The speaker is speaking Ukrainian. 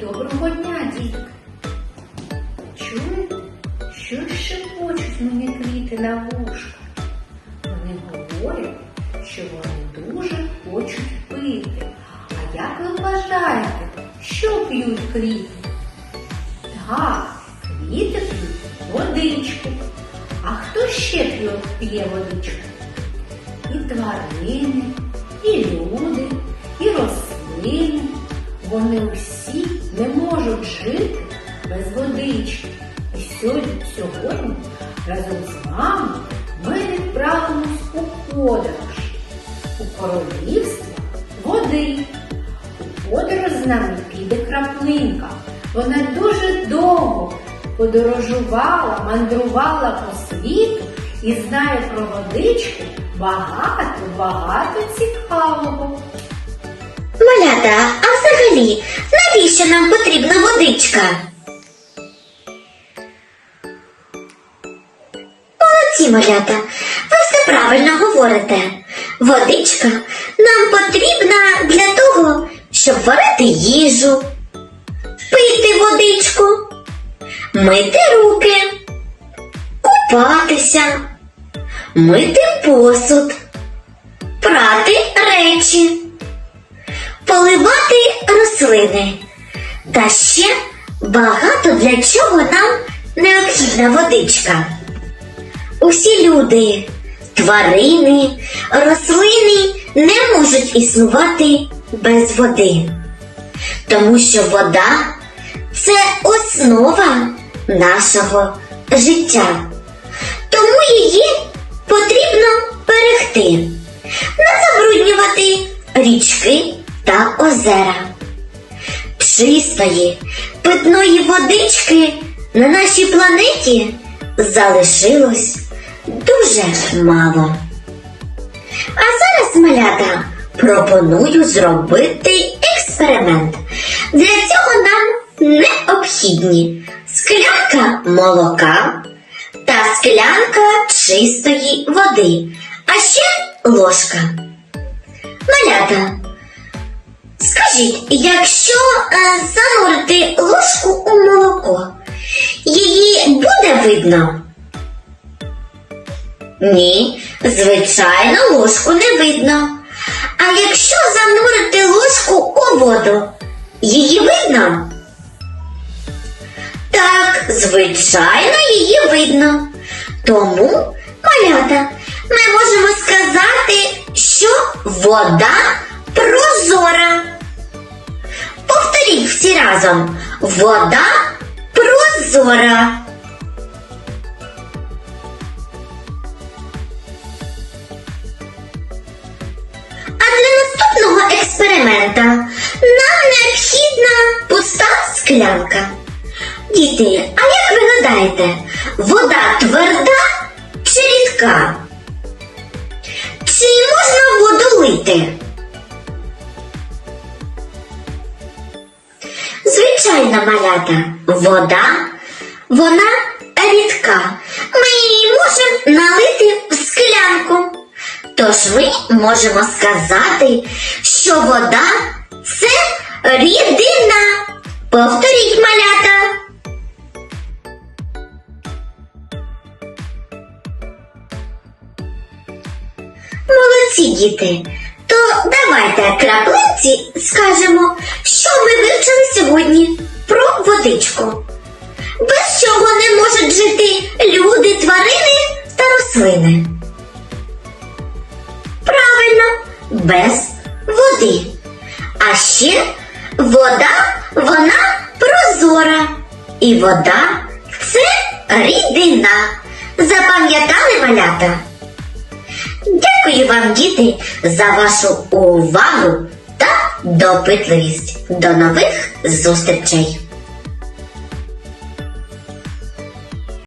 Доброго дня, дітки. Чуєте, що шепочуть мені квіти на вушку? Вони говорять, що вони дуже хочуть пити. А як ви вважаєте, що п'ють квіти? Так, квіти п'ють водичку. А хто ще п'є, водичку? І тварини, і люди, і рослини. Вони всі не можуть жити без водички. І сьогодні, разом з вами ми відправимось у подорож у королівство води. У подорож з нами піде краплинка. Вона дуже довго подорожувала, мандрувала по світу і знає про водичку багато-багато цікавого. Малята, а взагалі, навіщо нам потрібна водичка? Молодці, малята, ви все правильно говорите. Водичка нам потрібна для того, щоб варити їжу, пити водичку, мити руки, купатися, мити посуд, прати речі поливати рослини. Та ще багато для чого нам необхідна водичка. Усі люди, тварини, рослини не можуть існувати без води, тому що вода це основа нашого життя. Тому її потрібно берегти, не забруднювати річки та озера. Чистої питної водички на нашій планеті залишилось дуже мало. А зараз, малята, пропоную зробити експеримент. Для цього нам необхідні склянка молока та склянка чистої води, а ще ложка. Малята, скажіть, якщо е, занурити ложку у молоко, її буде видно? Ні, звичайно, ложку не видно. А якщо занурити ложку у воду, її видно? Так, звичайно, її видно. Тому, малята, ми можемо сказати, що вода прозора. Всі разом. Вода прозора. А для наступного експеримента нам необхідна пуста склянка. Діти, а як ви гадаєте, вода тверда чи рідка? Чи можна воду лити? Малята, вода, вона рідка. Ми її можемо налити в склянку. Тож ми можемо сказати, що вода це рідина. Повторіть малята. Молодці діти. То давайте краплинці скажемо, що ми вивчили сьогодні водичку. Без чого не можуть жити люди, тварини та рослини. Правильно, без води. А ще вода, вона прозора. І вода це рідина. Запам'ятали малята? Дякую вам, діти, за вашу увагу та допитливість. До нових зустрічей!